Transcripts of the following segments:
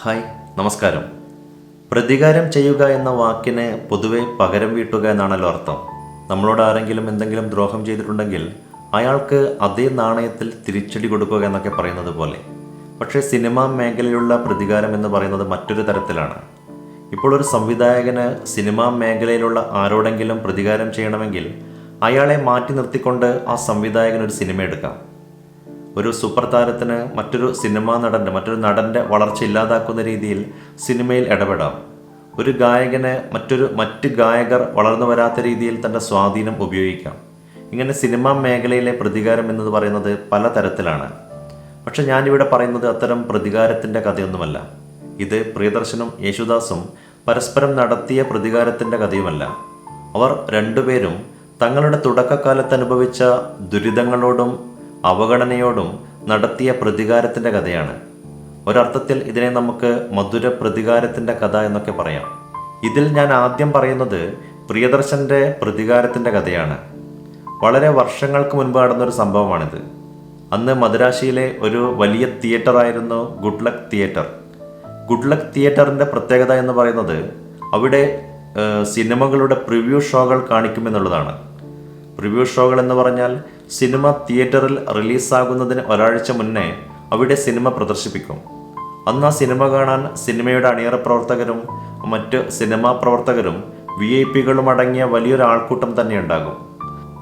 Hi നമസ്കാരം. പ്രതികാരം ചെയ്യുക എന്ന വാക്കിന് പൊതുവെ പകരം വീട്ടുക എന്നാണല്ലോ അർത്ഥം. നമ്മളോട് ആരെങ്കിലും എന്തെങ്കിലും ദ്രോഹം ചെയ്തിട്ടുണ്ടെങ്കിൽ അയാൾക്ക് അതേ നാണയത്തിൽ തിരിച്ചടി കൊടുക്കുക എന്നൊക്കെ പറയുന്നത് പോലെ. പക്ഷേ സിനിമാ മേഖലയിലുള്ള പ്രതികാരം എന്ന് പറയുന്നത് മറ്റൊരു തരത്തിലാണ്. ഇപ്പോൾ ഒരു സംവിധായകന് സിനിമാ മേഖലയിലുള്ള ആരോടെങ്കിലും പ്രതികാരം ചെയ്യണമെങ്കിൽ അയാളെ മാറ്റി നിർത്തിക്കൊണ്ട് ആ സംവിധായകൻ ഒരു സിനിമ എടുക്കാം. ഒരു സൂപ്പർ താരത്തിന് മറ്റൊരു സിനിമാ നടന്റെ മറ്റൊരു നടന്റെ വളർച്ച ഇല്ലാതാക്കുന്ന രീതിയിൽ സിനിമയിൽ ഇടപെടാം. ഒരു ഗായകന് മറ്റൊരു മറ്റ് ഗായകർ വളർന്നു വരാത്ത രീതിയിൽ തന്റെ സ്വാധീനം ഉപയോഗിക്കാം. ഇങ്ങനെ സിനിമാ മേഖലയിലെ പ്രതികാരം എന്നത് പറയുന്നത് പല തരത്തിലാണ് പക്ഷെ ഞാനിവിടെ പറയുന്നത് അത്തരം പ്രതികാരത്തിന്റെ കഥയൊന്നുമല്ല. ഇത് പ്രിയദർശനും യേശുദാസും പരസ്പരം നടത്തിയ പ്രതികാരത്തിന്റെ കഥയുമല്ല. അവർ രണ്ടുപേരും തങ്ങളുടെ തുടക്കകാലത്ത് അനുഭവിച്ച ദുരിതങ്ങളോടും അവഗണനയോടും നടത്തിയ പ്രതികാരത്തിന്റെ കഥയാണ്. ഒരർത്ഥത്തിൽ ഇതിനെ നമുക്ക് മധുര പ്രതികാരത്തിന്റെ കഥ എന്നൊക്കെ പറയാം. ഇതിൽ ഞാൻ ആദ്യം പറയുന്നത് പ്രിയദർശന്റെ പ്രതികാരത്തിന്റെ കഥയാണ്. വളരെ വർഷങ്ങൾക്ക് മുൻപ് നടന്നൊരു സംഭവമാണിത്. അന്ന് മദുരാശിയിലെ ഒരു വലിയ തിയേറ്ററായിരുന്നു good luck theatre good luck തിയേറ്ററിന്റെ പ്രത്യേകത എന്ന് പറയുന്നത് അവിടെ സിനിമകളുടെ പ്രിവ്യൂ ഷോകൾ കാണിക്കുമെന്നുള്ളതാണ്. പ്രിവ്യൂ ഷോകൾ എന്ന് പറഞ്ഞാൽ സിനിമ തിയേറ്ററിൽ റിലീസാകുന്നതിന് ഒരാഴ്ച മുന്നേ അവിടെ സിനിമ പ്രദർശിപ്പിക്കും. അന്ന് ആ സിനിമ കാണാൻ സിനിമയുടെ അണിയറ പ്രവർത്തകരും മറ്റ് സിനിമാ പ്രവർത്തകരും വി ഐ പികളും അടങ്ങിയ വലിയൊരു ആൾക്കൂട്ടം തന്നെ ഉണ്ടാകും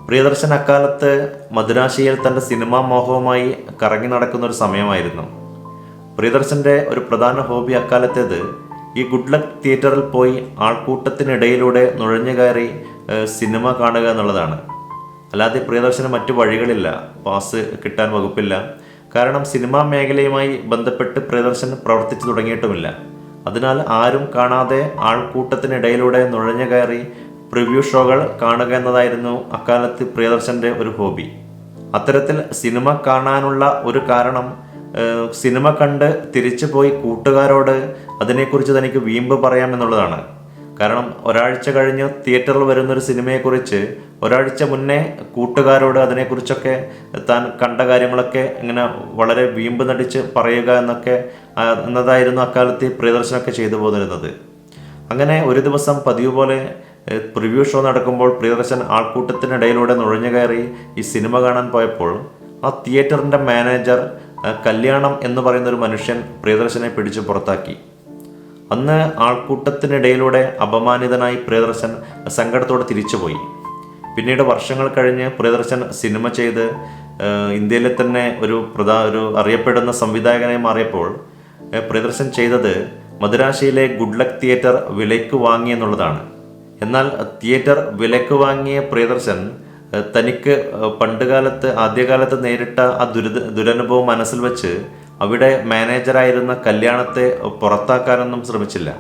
പ്രിയദർശൻ അക്കാലത്ത് മദുരാശിയിൽ തന്റെ സിനിമാ മോഹവുമായി കറങ്ങി നടക്കുന്ന ഒരു സമയമായിരുന്നു. പ്രിയദർശന്റെ ഒരു പ്രധാന ഹോബി അക്കാലത്തേത് ഈ ഗുഡ് ലക്ക് തിയേറ്ററിൽ പോയി ആൾക്കൂട്ടത്തിനിടയിലൂടെ നുഴഞ്ഞു കയറി സിനിമ കാണുക എന്നുള്ളതാണ്. അല്ലാതെ പ്രിയദർശന് മറ്റു വഴികളില്ല. പാസ് കിട്ടാൻ വകുപ്പില്ല. കാരണം സിനിമാ മേഖലയുമായി ബന്ധപ്പെട്ട് പ്രിയദർശൻ പ്രവർത്തിച്ചു തുടങ്ങിയിട്ടുമില്ല. അതിനാൽ ആരും കാണാതെ ആൾക്കൂട്ടത്തിനിടയിലൂടെ നുഴഞ്ഞു കയറി പ്രിവ്യൂ ഷോകൾ കാണുക എന്നതായിരുന്നു അക്കാലത്ത് പ്രിയദർശന്റെ ഒരു ഹോബി. അത്തരത്തിൽ സിനിമ കാണാനുള്ള ഒരു കാരണം സിനിമ കണ്ട് തിരിച്ചു പോയി കൂട്ടുകാരോട് അതിനെക്കുറിച്ച് തനിക്ക് വീമ്പ് പറയാമെന്നുള്ളതാണ്. കാരണം ഒരാഴ്ച കഴിഞ്ഞ് തിയേറ്ററിൽ വരുന്ന ഒരു സിനിമയെക്കുറിച്ച് ഒരാഴ്ച മുന്നേ കൂട്ടുകാരോട് അതിനെക്കുറിച്ചൊക്കെ താൻ കണ്ട കാര്യങ്ങളൊക്കെ ഇങ്ങനെ വളരെ വീമ്പ് നടിച്ച് പറയുക എന്നൊക്കെ എന്നതായിരുന്നു അക്കാലത്ത് ഈ പ്രിയദർശനമൊക്കെ ചെയ്തു പോന്നിരുന്നത്. അങ്ങനെ ഒരു ദിവസം പതിവ് പോലെ പ്രിവ്യൂ ഷോ നടക്കുമ്പോൾ പ്രിയദർശൻ ആൾക്കൂട്ടത്തിനിടയിലൂടെ നുഴഞ്ഞു കയറി ഈ സിനിമ കാണാൻ പോയപ്പോൾ ആ തിയേറ്ററിന്റെ മാനേജർ കല്യാണം എന്ന് പറയുന്ന ഒരു മനുഷ്യൻ പ്രിയദർശനെ പിടിച്ചു പുറത്താക്കി. അന്ന് ആൾക്കൂട്ടത്തിനിടയിലൂടെ അപമാനിതനായി പ്രിയദർശൻ സങ്കടത്തോടെ തിരിച്ചുപോയി. പിന്നീട് വർഷങ്ങൾ കഴിഞ്ഞ് പ്രിയദർശൻ സിനിമ ചെയ്ത് ഇന്ത്യയിലെ തന്നെ ഒരു പ്രധാ ഒരു അറിയപ്പെടുന്ന സംവിധായകനായി മാറിയപ്പോൾ പ്രിയദർശൻ ചെയ്തത് മദുരാശിയിലെ ഗുഡ് ലക്ക് തിയേറ്റർ വിലയ്ക്ക് വാങ്ങി എന്നുള്ളതാണ്. എന്നാൽ തിയേറ്റർ വിലയ്ക്ക് വാങ്ങിയ പ്രിയദർശൻ തനിക്ക് പണ്ടുകാലത്ത് ആദ്യകാലത്ത് നേരിട്ട ആ ദുരിത ദുരനുഭവം മനസ്സിൽ വെച്ച് അവിടെ മാനേജറായിരുന്ന കല്യാണത്തെ പുറത്താക്കാനൊന്നും ശ്രമിച്ചില്ല.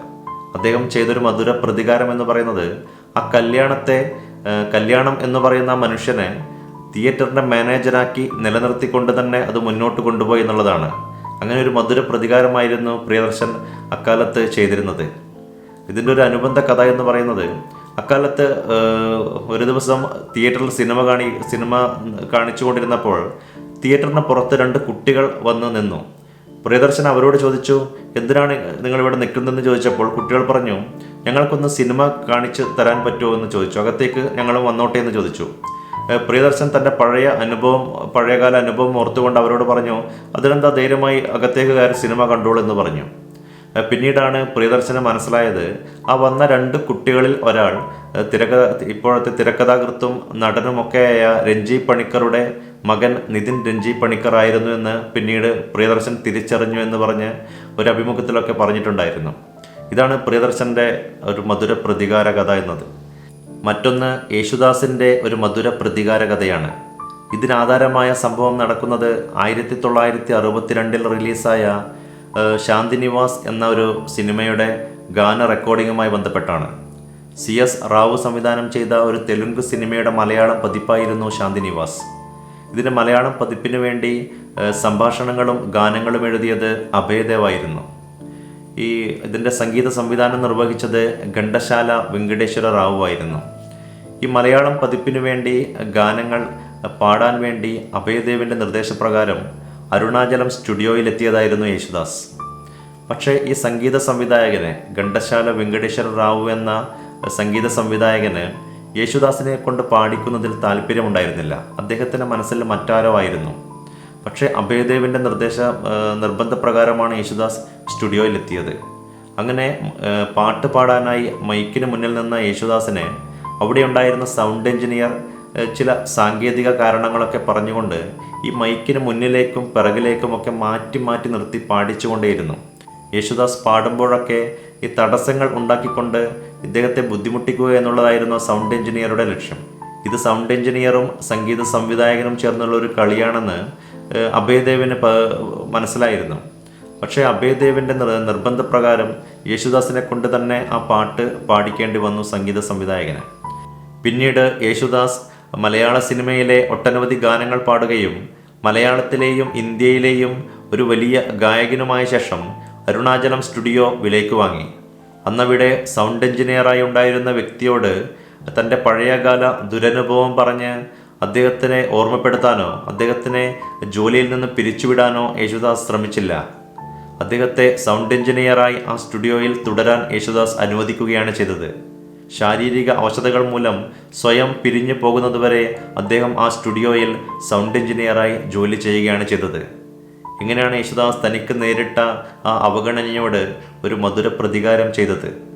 അദ്ദേഹം ചെയ്തൊരു മധുര പ്രതികാരം എന്ന് പറയുന്നത് ആ കല്യാണത്തെ കല്യാണം എന്ന് പറയുന്ന മനുഷ്യനെ തിയേറ്ററിന്റെ മാനേജറാക്കി നിലനിർത്തിക്കൊണ്ട് തന്നെ അത് മുന്നോട്ട് കൊണ്ടുപോയി എന്നുള്ളതാണ്. അങ്ങനെ ഒരു മധുര പ്രതികാരമായിരുന്നു പ്രിയദർശൻ അക്കാലത്ത് ചെയ്തിരുന്നത്. ഇതിന്റെ ഒരു അനുബന്ധ കഥ എന്ന് പറയുന്നത് അക്കാലത്ത് ഒരു ദിവസം തിയേറ്ററിൽ സിനിമ കാണി സിനിമ കാണിച്ചുകൊണ്ടിരുന്നപ്പോൾ തിയേറ്ററിന് പുറത്ത് രണ്ട് കുട്ടികൾ വന്ന് നിന്നു. പ്രിയദർശൻ അവരോട് ചോദിച്ചു എന്തിനാണ് നിങ്ങൾ ഇവിടെ നിൽക്കുന്നതെന്ന് ചോദിച്ചപ്പോൾ കുട്ടികൾ പറഞ്ഞു ഞങ്ങൾക്കൊന്ന് സിനിമ കാണിച്ച് തരാൻ പറ്റുമോ എന്ന് ചോദിച്ചു. അകത്തേക്ക് ഞങ്ങൾ വന്നോട്ടെ എന്ന് ചോദിച്ചു. പ്രിയദർശൻ തന്റെ പഴയ അനുഭവം പഴയകാല അനുഭവം ഓർത്തുകൊണ്ട് അവരോട് പറഞ്ഞു അതിനെന്താ ധൈര്യമായി അകത്തേക്ക് കയറി സിനിമ കണ്ടോളൂ എന്ന് പറഞ്ഞു. പിന്നീടാണ് പ്രിയദർശന് മനസ്സിലായത് ആ വന്ന രണ്ട് കുട്ടികളിൽ ഒരാൾ തിരക്കഥ ഇപ്പോഴത്തെ തിരക്കഥാകൃത്തും നടനുമൊക്കെയായ രഞ്ജി പണിക്കറുടെ മകൻ നിതിൻ രഞ്ജി പണിക്കർ ആയിരുന്നു എന്ന് പിന്നീട് പ്രിയദർശൻ തിരിച്ചറിഞ്ഞു എന്ന് പറഞ്ഞ് ഒരു അഭിമുഖത്തിലൊക്കെ പറഞ്ഞിട്ടുണ്ടായിരുന്നു. ഇതാണ് പ്രിയദർശന്റെ ഒരു മധുര പ്രതികാര കഥ എന്നത്. മറ്റൊന്ന് യേശുദാസിന്റെ ഒരു മധുര പ്രതികാര കഥയാണ് ഇതിനാധാരമായ സംഭവം നടക്കുന്നത് ആയിരത്തി തൊള്ളായിരത്തി അറുപത്തിരണ്ടിൽ റിലീസായ ശാന്തിനിവാസ് എന്ന ഒരു സിനിമയുടെ ഗാന റെക്കോർഡിങ്ങുമായി ബന്ധപ്പെട്ടാണ്. സി എസ് റാവു സംവിധാനം ചെയ്ത ഒരു തെലുങ്ക് സിനിമയുടെ മലയാളം പതിപ്പായിരുന്നു ശാന്തിനിവാസ്. ഇതിന്റെ മലയാളം പതിപ്പിന് വേണ്ടി സംഭാഷണങ്ങളും ഗാനങ്ങളും എഴുതിയത് അഭയദേവായിരുന്നു. ഈ ഇതിന്റെ സംഗീത സംവിധാനം നിർവഹിച്ചത് ഘണ്ടശാല വെങ്കടേശ്വര റാവു ആയിരുന്നു ഈ മലയാളം പതിപ്പിന് വേണ്ടി ഗാനങ്ങൾ പാടാൻ വേണ്ടി അഭയദേവിന്റെ നിർദ്ദേശപ്രകാരം അരുണാചലം സ്റ്റുഡിയോയിലെത്തിയതായിരുന്നു യേശുദാസ്. പക്ഷേ ഈ സംഗീത സംവിധായകന് ഘണ്ടശാല വെങ്കടേശ്വര റാവു എന്ന സംഗീത സംവിധായകന് യേശുദാസിനെ കൊണ്ട് പാടിക്കുന്നതിൽ താല്പര്യമുണ്ടായിരുന്നില്ല. അദ്ദേഹത്തിന്റെ മനസ്സിൽ മറ്റാരോ ആയിരുന്നു. പക്ഷേ അഭയദേവിന്റെ നിർദ്ദേശ നിർബന്ധപ്രകാരമാണ് യേശുദാസ് സ്റ്റുഡിയോയിലെത്തിയത്. അങ്ങനെ പാട്ട് പാടാനായി മൈക്കിന് മുന്നിൽ നിന്ന യേശുദാസിനെ അവിടെ ഉണ്ടായിരുന്ന സൗണ്ട് എഞ്ചിനീയർ ചില സാങ്കേതിക കാരണങ്ങളൊക്കെ പറഞ്ഞുകൊണ്ട് ഈ മൈക്കിന് മുന്നിലേക്കും പിറകിലേക്കുമൊക്കെ മാറ്റി മാറ്റി നിർത്തി പാടിച്ചുകൊണ്ടേയിരുന്നു. യേശുദാസ് പാടുമ്പോഴൊക്കെ ഈ തടസ്സങ്ങൾ ഉണ്ടാക്കിക്കൊണ്ട് ഇദ്ദേഹത്തെ ബുദ്ധിമുട്ടിക്കുക എന്നുള്ളതായിരുന്നു സൗണ്ട് എഞ്ചിനീയറുടെ ലക്ഷ്യം. ഇത് സൗണ്ട് എഞ്ചിനീയറും സംഗീത സംവിധായകനും ചേർന്നുള്ള ഒരു കളിയാണെന്ന് അഭയദേവിന് മനസ്സിലായിരുന്നു. പക്ഷേ അഭയദേവിന്റെ നിർ നിർബന്ധപ്രകാരം യേശുദാസിനെ കൊണ്ട് തന്നെ ആ പാട്ട് പാടിക്കേണ്ടി വന്നു സംഗീത സംവിധായകന്. പിന്നീട് യേശുദാസ് മലയാള സിനിമയിലെ ഒട്ടനവധി ഗാനങ്ങൾ പാടുകയും മലയാളത്തിലെയും ഇന്ത്യയിലെയും ഒരു വലിയ ഗായകനുമായ ശേഷം അരുണാചലം സ്റ്റുഡിയോ വിലയ്ക്ക് വാങ്ങി. അന്നവിടെ സൗണ്ട് എഞ്ചിനീയറായി ഉണ്ടായിരുന്ന വ്യക്തിയോട് തന്റെ പഴയകാല ദുരനുഭവം പറഞ്ഞ് അദ്ദേഹത്തിനെ ഓർമ്മപ്പെടുത്താനോ അദ്ദേഹത്തിനെ ജോലിയിൽ നിന്ന് പിരിച്ചുവിടാനോ യേശുദാസ് ശ്രമിച്ചില്ല. അദ്ദേഹത്തെ സൗണ്ട് എഞ്ചിനീയറായി ആ സ്റ്റുഡിയോയിൽ തുടരാൻ യേശുദാസ് അനുവദിക്കുകയാണ് ചെയ്തത്. ശാരീരിക അവശതകൾ മൂലം സ്വയം പിരിഞ്ഞു പോകുന്നതുവരെ അദ്ദേഹം ആ സ്റ്റുഡിയോയിൽ സൗണ്ട് എഞ്ചിനീയറായി ജോലി ചെയ്യുകയാണ് ചെയ്തത്. ഇങ്ങനെയാണ് യേശുദാസ് തനിക്ക് നേരിട്ട ആ അവഗണനയോട് ഒരു മധുര പ്രതികാരം ചെയ്തത്.